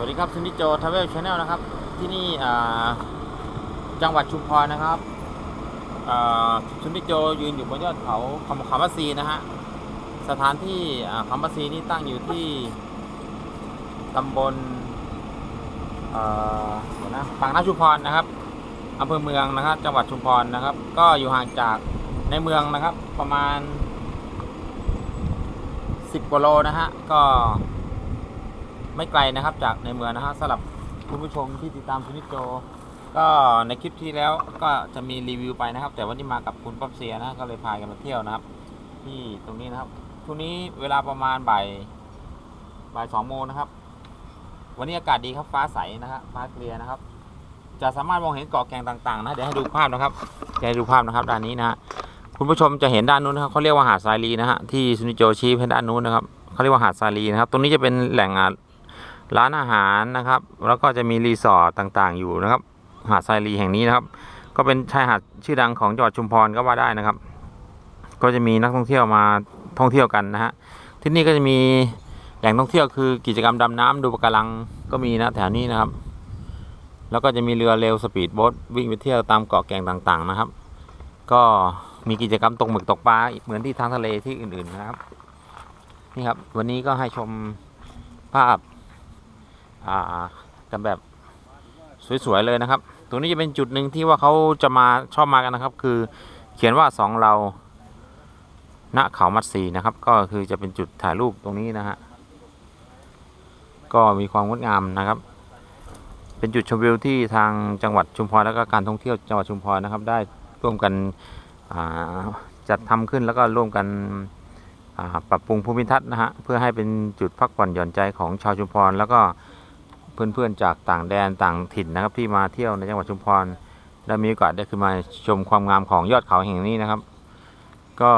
วัสดีครับซินิโจทาวเวลชาแนลนะครับ ที่นี่จังหวัดชุมพรนะครับซินิโจยืนอยู่บนยอดเขาคำคำมัซีนะฮะสถานที่อ่าคำมัซีนี่ตั้งอยู่ที่ตำบลเอ่อเดี๋ยวนะปากน้ำชุมพรนะครับอำเภอเมืองนะครับ จังหวัดชุมพรนะครับ ก็อยู่ห่างจากในเมืองนะครับ ประมาณ 10กิโลนะฮะก็ ไม่ไกลนะครับจากในเมืองนะฮะสำหรับคุณผู้ชมที่ติดตามคุณนิโจ ก็ในคลิปที่แล้วก็จะมีรีวิวไปนะครับ แต่วันนี้มากับคุณป๊อปเซียนะก็เลยพากันมาเที่ยวนะครับ ที่ตรงนี้นะครับช่วงนี้เวลาประมาณบ่ายบ่ายสองโมงนะครับ วันนี้อากาศดีครับฟ้าใสนะครับฟ้าเคลียร์นะครับ จะสามารถมองเห็นเกาะแก่งต่างๆนะเดี๋ยวให้ดูภาพนะครับให้ดูภาพนะครับด้านนี้นะฮะคุณผู้ชมจะเห็นด้านนู้นนะครับเขาเรียกว่าหาดทรายลีนะฮะที่ซุนิโจชี้ไปด้านนู้นนะครับเขาเรียกว่าหาดทรายลีนะครับ ตรงนี้จะเป็นแหล่งอ่า ร้านอาหารนะครับ แล้วก็จะมีรีสอร์ทต่างๆ อยู่นะครับ หาดทรายลีแห่งนี้นะครับ ก็เป็นชายหาดชื่อดังของจังหวัดชุมพรก็ว่าได้นะครับ ก็จะมีนักท่องเที่ยวมาท่องเที่ยวกันนะฮะ ที่นี่ก็จะมีแหล่งท่องเที่ยวคือกิจกรรมดำน้ำดูปะการังก็มีนะแถวนี้นะครับ แล้วก็จะมีเรือเร็วสปีดโบ๊ทวิ่งไปเที่ยวตามเกาะแก่งต่างๆนะครับ ก็มีกิจกรรมตกหมึกตกปลาเหมือนที่ทางทะเลที่อื่นๆนะครับ นี่ครับ วันนี้ก็ให้ชมภาพ อ่ากันแบบสวยๆเลยนะครับ ตรงนี้จะเป็นจุดหนึ่งที่ว่าเขาจะมาชอบมากันนะครับ คือเขียนว่าสองเราณเขามัดสีนะครับ ก็คือจะเป็นจุดถ่ายรูปตรงนี้นะฮะก็มีความงดงามนะครับ เป็นจุดชมวิวที่ทางจังหวัดชุมพรแล้วก็การท่องเที่ยวจังหวัดชุมพรนะครับ ได้ร่วมกันจัดทำขึ้นแล้วก็ร่วมกันปรับปรุงภูมิทัศน์นะฮะเพื่อให้เป็นจุดพักผ่อนหย่อนใจของชาวชุมพรแล้วก็ เพื่อนๆจากต่างแดนต่างถิ่นนะครับ ที่มาเที่ยวในจังหวัดชุมพรได้มีโอกาสได้ขึ้นมาชมความงามของยอดเขาแห่งนี้นะครับ ก็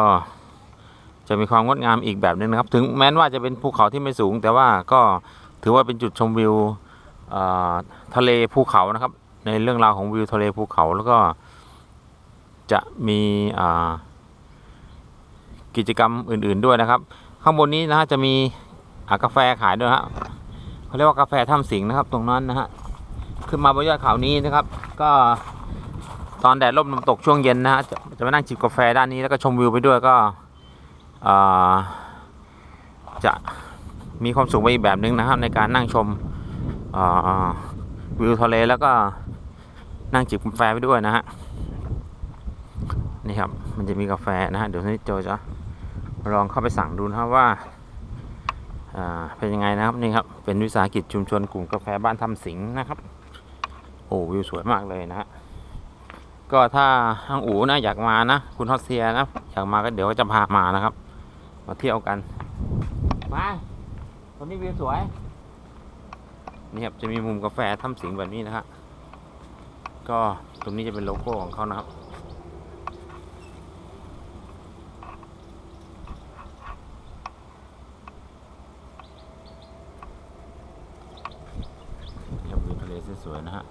จะมีความงดงามอีกแบบหนึงนะครับ ถึงแม้ว่าจะเป็นภูเขาที่ไม่สูง แต่ว่าก็ถือว่าเป็นจุดชมวิวทะเลภูเขานะครับ ในเรื่องราวของวิวทะเลภูเขาแล้วก็จะมีกิจกรรมอื่น ๆด้วยนะครับ ข้างบนนี้นะฮะจะมีอ่ากาแฟขายด้วยฮะ เขาเรียกว่ากาแฟถ้ำสิงนะครับ ตรงนั้นนะฮะขึ้นมาบนยอดเขานี้นะครับ ก็ตอนแดดร่มลมตกช่วงเย็นนะฮะจะจะมานั่งจิบกาแฟด้านนี้แล้วก็ชมวิวไปด้วยก็จะมีความสุขไปอีกแบบนึงนะครับ ในการนั่งชมวิวทะเลแล้วก็นั่งจิบกาแฟไปด้วยนะฮะนี่ครับมันจะมีกาแฟนะฮะเดี๋ยวนี้โจจะลองเข้าไปสั่งดูนะว่า เป็นยังไงนะครับนี่ครับเป็นวิสาหกิจชุมชนกลุ่มกาแฟบ้านทำสิงนะครับโอ้วิวสวยมากเลยนะฮะก็ถ้าทางอูนะอยากมานะ คุณฮอตเซียนะอยากมาก็เดี๋ยวก็จะพามานะครับ มาเที่ยวกันมาตรงนี้วิวสวยนี่ครับจะมีมุมกาแฟทำสิงแบบนี้นะฮะก็ตรงนี้จะเป็นโลโก้ของเขานะครับ นี่ครับวิวทะเล สวยๆนะฮะ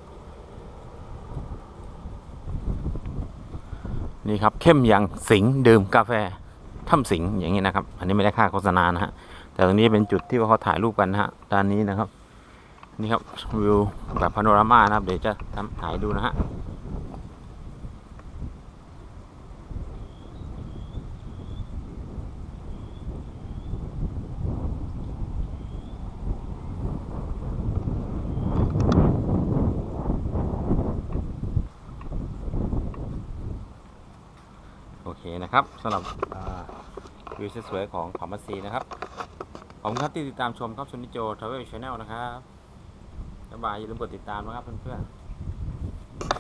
นี่ครับเข้มอย่างสิงดื่มกาแฟถ้ำสิงอย่างนี้นะครับ อันนี้ไม่ได้ค่าโฆษณานะฮะ แต่ตรงนี้เป็นจุดที่ว่าเขาถ่ายรูปกันนะฮะ ด้านนี้นะครับ นี่ครับวิวแบบพาโนรามานะครับ เดี๋ยวจะทำถ่ายดูนะฮะ นะครับสำหรับวิวสวยๆของเขามัสซีนะครับ ขอบคุณครับที่ติดตามชมครับชุนิโจทาวเวลชาแนลนะครับบ๊ายบายอย่าลืมกดติดตามนะครับเพื่อนๆ